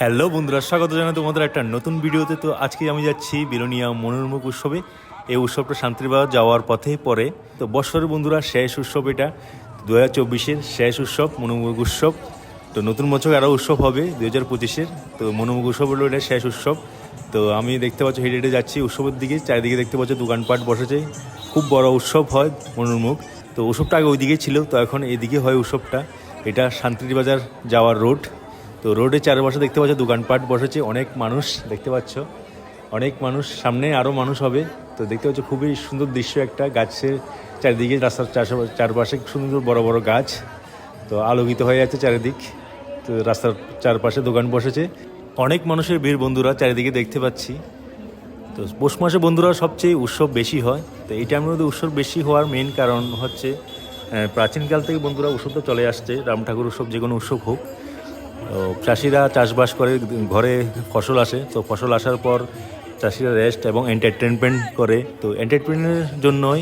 Hello বন্ধুরা, স্বাগত জানাই তোমাদের একটা নতুন ভিডিওতে। তো আজকে আমি যাচ্ছি বিলোনিয়া মনোরমুখ উৎসবে। এই উৎসবটা শান্তিবাজার যাওয়ার পথে পরে তো বৎসরের বন্ধুরা, শেষ উৎসব এটা। দু হাজার চব্বিশের শেষ উৎসব মনোমুখ উৎসব। তো নতুন বছর আরও উৎসব হবে দু হাজার পঁচিশের। তো মনোমুখ উৎসব হলো এটা শেষ উৎসব। তো আমি দেখতে পাচ্ছি, হেঁটে হেঁটে যাচ্ছি উৎসবের দিকে। চারিদিকে দেখতে পাচ্ছি, দোকানপাট বসেছে। খুব বড় উৎসব হয় মনোরমুখ। তো উৎসবটা আগে ওইদিকে ছিল, তো এখন এদিকে হয় উৎসবটা। এটা শান্তিবাজার যাওয়ার রোড তো রোডের চারপাশে দেখতে পাচ্ছ দোকানপাট বসেছে, অনেক মানুষ দেখতে পাচ্ছ। অনেক মানুষ, সামনে আরও মানুষ হবে। তো দেখতে পাচ্ছ খুবই সুন্দর দৃশ্য একটা, গাছের চারিদিকে রাস্তার চারপাশে- সুন্দর বড় বড় গাছ। তো আলোকিত হয়ে যাচ্ছে চারিদিক। তো রাস্তার চারপাশে দোকান বসেছে। অনেক মানুষের ভিড় বন্ধুরা চারিদিকে দেখতে পাচ্ছি। তো পৌষ মাসে বন্ধুরা সবচেয়ে উৎসব বেশি হয়। তো এই টাইমের মধ্যে উৎসব বেশি হওয়ার মেন কারণ হচ্ছে প্রাচীনকাল থেকে বন্ধুরা উৎসবটা চলে আসছে। রাম ঠাকুর উৎসব যে কোনো উৎসব হোক। তো চাষিরা চাষবাস করে, ঘরে ফসল আসে। তো ফসল আসার পর চাষিরা রেস্ট এবং এন্টারটেনমেন্ট করে। তো এন্টারটেনমেন্টের জন্যই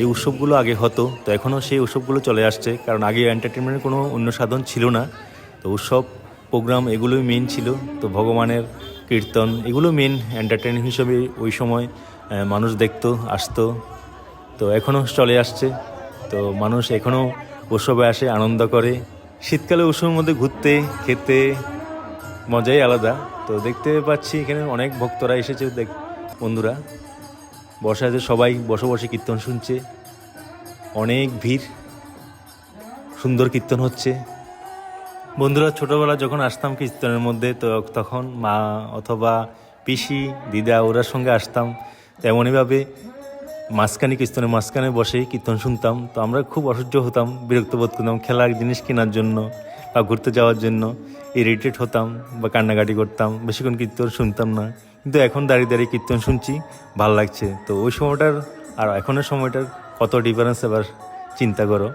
এই উৎসবগুলো আগে হতো। তো এখনও সেই উৎসবগুলো চলে আসছে। কারণ আগে এন্টারটেনমেন্টের কোনো অন্য সাধন ছিল না। তো উৎসব প্রোগ্রাম এগুলোই মেন ছিল। তো ভগবানের কীর্তন এগুলো মেন এন্টারটেন হিসেবে ওই সময় মানুষ দেখতো, আসতো। তো এখনও চলে আসছে। তো মানুষ এখনও উৎসবে আসে, আনন্দ করে। শীতকালে উৎসবের মধ্যে ঘুরতে, খেতে মজাই আলাদা। তো দেখতে পাচ্ছি এখানে অনেক ভক্তরা এসেছে, দেখ, বন্ধুরা। বসে আছে সবাই বসে বসে কীর্তন শুনছে। অনেক ভিড়, সুন্দর কীর্তন হচ্ছে। বন্ধুরা ছোটোবেলা যখন আসতাম কীর্তনের মধ্যে, তো তখন মা অথবা পিসি, দিদা ওরার সঙ্গে আসতাম। তেমনইভাবে মাঝখানে কীর্তনের মাঝখানে বসে কীর্তন শুনতাম। তো আমরা খুব অসহ্য হতাম, বিরক্ত বোধ করতাম খেলার জিনিস কেনার জন্য বা ঘুরতে যাওয়ার জন্য, ইরিটেট হতাম বা কান্নাকাটি করতাম বেশিক্ষণ কীর্তন শুনতাম না। কিন্তু এখন দাঁড়িয়ে দাঁড়িয়ে কীর্তন শুনছি, ভালো লাগছে। তো ওই সময়টার আর এখনের সময়টার কত ডিফারেন্স এবার চিন্তা করো।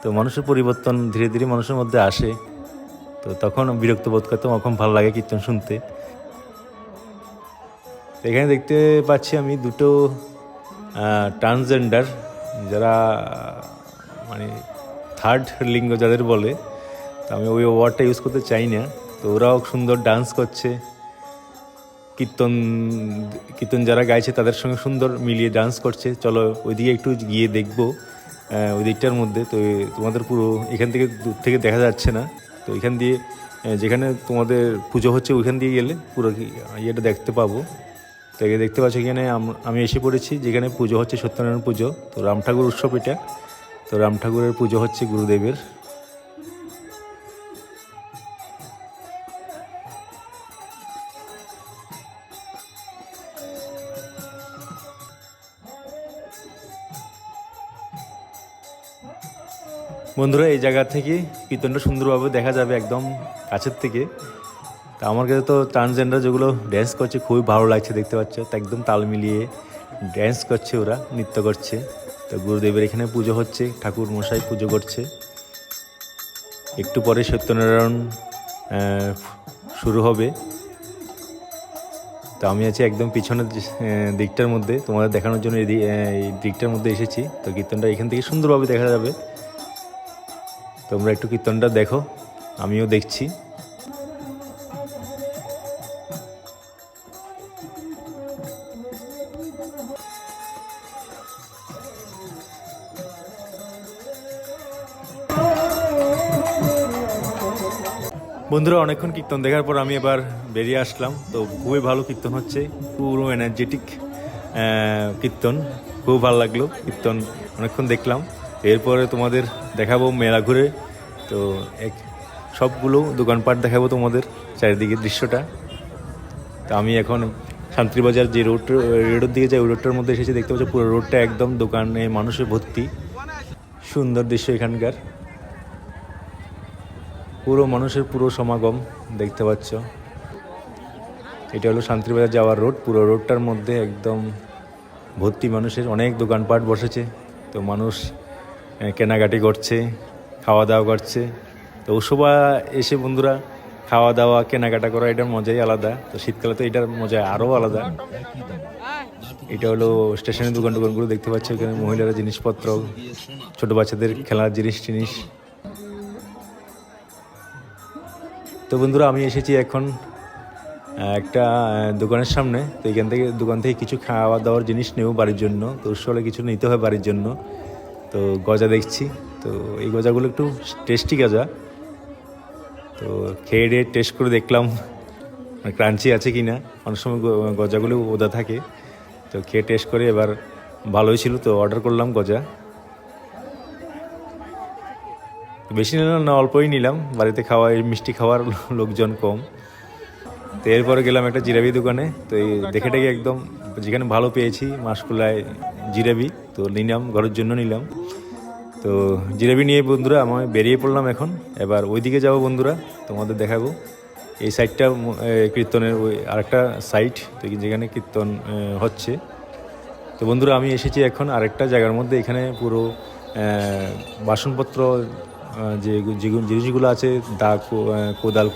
তো মানুষের পরিবর্তন ধীরে ধীরে মানুষের মধ্যে আসে। তো তখন বিরক্ত বোধ করতাম, এখন ভালো লাগে কীর্তন শুনতে। এখানে দেখতে পাচ্ছি আমি দুটো ট্রান্সজেন্ডার যারা মানে থার্ড লিঙ্গ যাদের বলে, তো আমি ওই ওয়ার্ডটা ইউজ করতে চাই না। তো ওরাও সুন্দর ডান্স করছে। কীর্তন কীর্তন যারা গাইছে তাদের সঙ্গে সুন্দর মিলিয়ে ডান্স করছে। চলো ওইদিকে একটু গিয়ে দেখব ওই দিকটার মধ্যে। তো তোমাদের পুরো, এখান থেকে দূর থেকে দেখা যাচ্ছে না। তো এখান দিয়ে যেখানে তোমাদের পুজো হচ্ছে ওইখান দিয়ে গেলে পুরো ইয়েটা দেখতে পাবো। তো এখানে দেখতে পাচ্ছি এখানে আমি এসে পড়েছি, যেখানে পুজো হচ্ছে সত্যনারায়ণ পুজো, তো রাম ঠাকুর উৎসব এটা। তো রাম ঠাকুরের পুজো হচ্ছে গুরুদেবের। বন্ধুরা, এই জায়গা থেকে কীর্তনটা সুন্দরভাবে দেখা যাবে একদম কাছের থেকে। তা আমার কাছে তো ট্রান্সজেন্ডার যেগুলো ড্যান্স করছে খুবই ভালো লাগছে, দেখতে পাচ্ছ? তো একদম তাল মিলিয়ে ড্যান্স করছে ওরা, নৃত্য করছে। তো গুরুদেবের এখানে পুজো হচ্ছে, ঠাকুর মশাই পুজো করছে। একটু পরে সত্যনারায়ণ শুরু হবে। তো আমি আছি একদম পিছনের দিকটার মধ্যে। তোমাদের দেখানোর জন্য এই দিকটার মধ্যে এসেছি। তো কীর্তনটা এখান থেকে সুন্দরভাবে দেখা যাবে। তোমরা একটু কীর্তনটা দেখো, আমিও দেখছি। বন্ধুরা, অনেকক্ষণ কীর্তন দেখার পর আমি এবার বেরিয়ে আসলাম। তো খুবই ভালো কীর্তন হচ্ছে, পুরো এনার্জেটিক কীর্তন। খুব ভালো লাগল কীর্তন, অনেকক্ষণ দেখলাম। এরপরে তোমাদের দেখাবো মেলা ঘুরে। তো এক, সবগুলো দোকানপাট দেখাবো তোমাদের চারিদিকে দৃশ্যটা। তো আমি এখন শান্তিবাজার যে রোড, রোডের দিকে যাই, ওই রোডটার মধ্যে এসেছি। দেখতে পাচ্ছি পুরো রোডটা একদম দোকানে মানুষে ভর্তি। সুন্দর দৃশ্য এখানকার। পুরো মানুষের পুরো সমাগম দেখতে পাচ্ছ। এটা হলো শান্তিবাজার যাওয়ার রোড। পুরো রোডটার মধ্যে একদম ভর্তি মানুষের অনেক দোকানপাট বসেছে। তো মানুষ কেনাকাটি করছে খাওয়া দাওয়া করছে। তো ওসবা এসে বন্ধুরা খাওয়া দাওয়া কেনাকাটা করা, এটার মজাই আলাদা। তো শীতকালে তো এটার মজা আরও আলাদা। এটা হলো স্টেশনের দোকান টোকানগুলো দেখতে পাচ্ছ এখানে। মহিলারা জিনিসপত্র, ছোট বাচ্চাদের খেলার জিনিস টিনিস তো বন্ধুরা, আমি এসেছি এখন একটা দোকানের সামনে। তো এখান থেকে, দোকান থেকে কিছু খাওয়া দাওয়ার জিনিস নেব বাড়ির জন্য। তো উৎসবে কিছু নিতে হয় বাড়ির জন্য। তো গজা দেখছি। তো এই গজাগুলো একটু টেস্টি গজা। তো খেয়ে দিয়ে টেস্ট করে দেখলাম ক্রাঞ্চি আছে কি না অনেক সময় গজাগুলো ওদা থাকে। তো খেয়ে টেস্ট করে এবার ভালোই ছিল। তো অর্ডার করলাম গজা। বেশি নিলাম না, অল্পই নিলাম। বাড়িতে খাওয়া মিষ্টি খাওয়ার লোকজন কম। তো এরপরে গেলাম একটা জিরাবি দোকানে। তো এই দেখে টেকে একদম যেখানে ভালো পেয়েছি, মাসকুলায় জিরাবি তো নিলাম, ঘরের জন্য নিলাম। তো জিরাবি নিয়ে বন্ধুরা, আমি বেরিয়ে পড়লাম এখন। এবার ওইদিকে যাব বন্ধুরা, তোমাদের দেখাবো। এই সাইডটা কীর্তনের ওই আরেকটা সাইট, তো যেখানে কীর্তন হচ্ছে। তো বন্ধুরা, আমি এসেছি এখন আরেকটা জায়গার মধ্যে। এখানে পুরো বাসনপত্র যে যেগুলো জিনিসগুলো আছে, দা কোদাল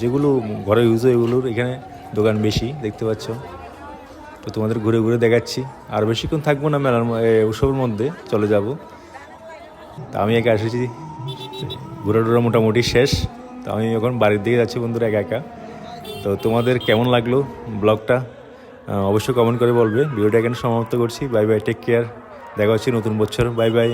যেগুলো ঘরে ইউজ হয় এগুলোর এখানে দোকান বেশি, দেখতে পাচ্ছ। তো তোমাদের ঘুরে ঘুরে দেখাচ্ছি। আর বেশিক্ষণ থাকব না মেলার উৎসবের মধ্যে, চলে যাব। তা আমি একা এসেছি ঘুরে টুরে মোটামুটি শেষ। তো আমি এখন বাড়ির দিকে যাচ্ছি বন্ধুরা একা একা। তো তোমাদের কেমন লাগল ব্লগটা? অবশ্যই কমেন্ট করে বলবে। ভিডিওটা এখানে সমাপ্ত করছি। বাই বাই টেক কেয়ার দেখা হচ্ছে নতুন বছর। Bye bye